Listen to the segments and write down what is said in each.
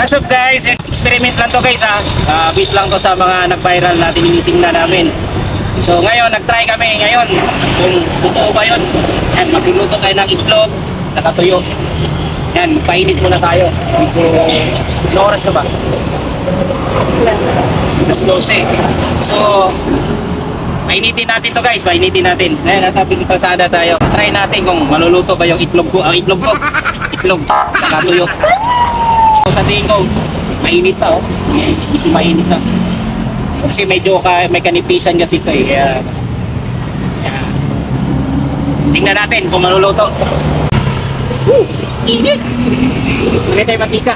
What's up guys? Experiment lang to guys ha. Uh, based lang to sa mga nag-viral na tinitingnan namin. So ngayon, nag-try kami ngayon. Kung totoo ba yun. Yan, magluluto tayo ng itlog, nakatuyo. Yan, painit muna tayo. Medyo, ilang oras na ba? Alas 12. So, painitin natin to guys, painitin natin. Ngayon, natapin ng kalsada tayo. Try natin kung maluluto ba yung itlog ko. Ah, itlog ko. Itlog, nakatuyo. So, sa tingin ko, mainit na oh. Mainit na. Kasi medyo ka, may kanipisan kasi ito eh. Kaya, kaya, tingnan natin kung maluluto. Woo! Init! Lagay tayo mantika.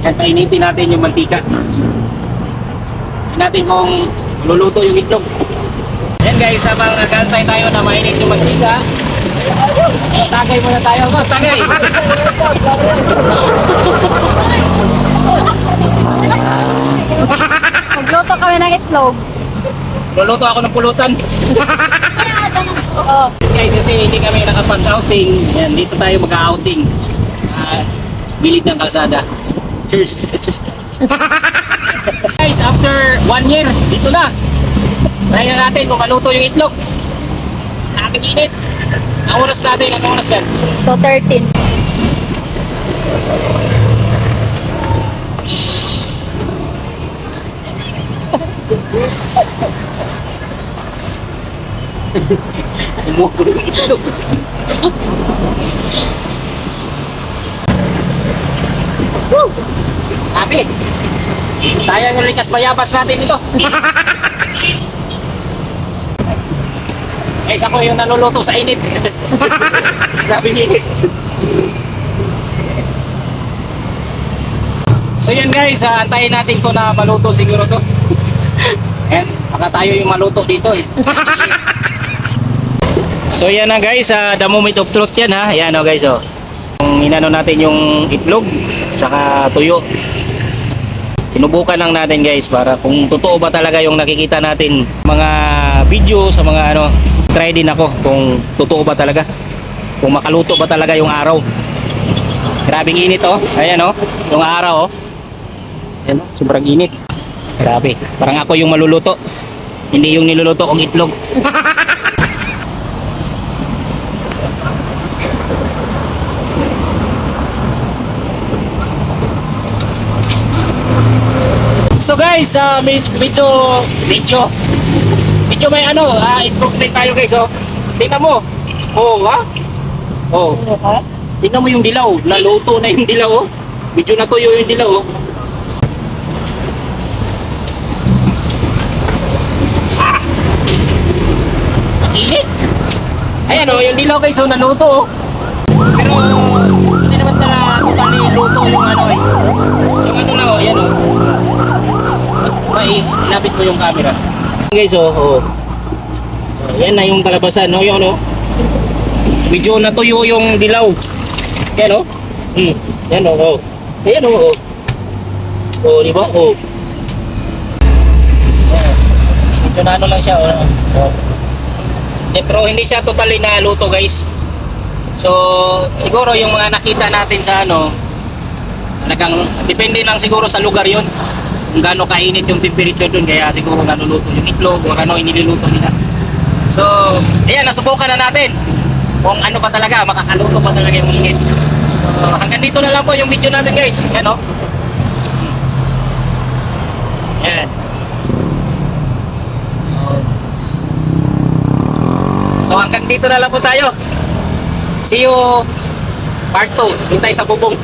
Yan, painitin natin yung mantika. Tingnan natin kung luluto yung itlog. Guys, habang nagantay tayo na mainit yung mantika, tagay muna tayo. Boss, tagay! Magluto kami ng itlog. Luluto ako ng pulutan. Oo. Guys, kasi hindi kami nakapag-outing. Yan, dito tayo mag-outing. Sa gilid ng kalsada. Cheers! Guys, after one year, dito na. Try na natin kung maluto yung itlog. Nakapag init. Ang oras natin, ang oras yan. So, 13. Umuho yung itlog. Woo! Sabi, sayang yung likas bayabas natin ito. Guys, ako yung naluluto sa init. Grabe init. So yan guys, ah, antayin natin to na maluto siguro to. Ayan, baka tayo yung maluto dito eh. So yan na guys, uh, the moment of truth yan ha. Yan o guys o. Kung inano natin yung itlog, tsaka tuyo. Sinubukan lang natin guys para kung totoo ba talaga yung nakikita natin mga video sa mga ano. Try din ako kung totoo ba talaga. Kung makaluto ba talaga yung araw. Grabing init oh. Ayan oh, yung araw oh. Ayan oh, sobrang init. Grabe, parang ako yung maluluto. Hindi yung niluluto kong itlog. So guys, uh, med- medyo, medyo, may ano, uh, improvement tayo guys, oh. Tingnan mo. Oo, oh? Oo. Oh. Tingnan mo yung dilaw, naluto na yung dilaw, oh. Medyo natuyo yung dilaw, oh. Ah! Ang init! Ayan, oh, yung dilaw guys, oh, naluto, oh. Pero, hindi naman tala totally luto yung ano, eh. Yung ano na, oh, yan, oh. May, lapit mo yung camera. Guys, oh, oh. Oh, Yan na yung kalabasan, no? Yun, oh. Medyo natuyo yung dilaw. Yan, oh. Hmm. Yan, oh. oh. Ayan, oh. Oh, oh di ba? Oh. Yan. Medyo na ano lang siya, oh. oh. Eh, pero hindi siya totally na luto, guys. So, siguro yung mga nakita natin sa ano, talagang depende lang siguro sa lugar yon kung gaano kainit yung temperature doon kaya siguro naluluto yung itlog o ano iniluluto nila. So ayan nasubukan na natin kung ano pa talaga makakaluto pa talaga yung init. So hanggang dito na lang po yung video natin guys. Yan o yan so hanggang dito na lang po tayo. See you. Part 2 doon tayo sa bubong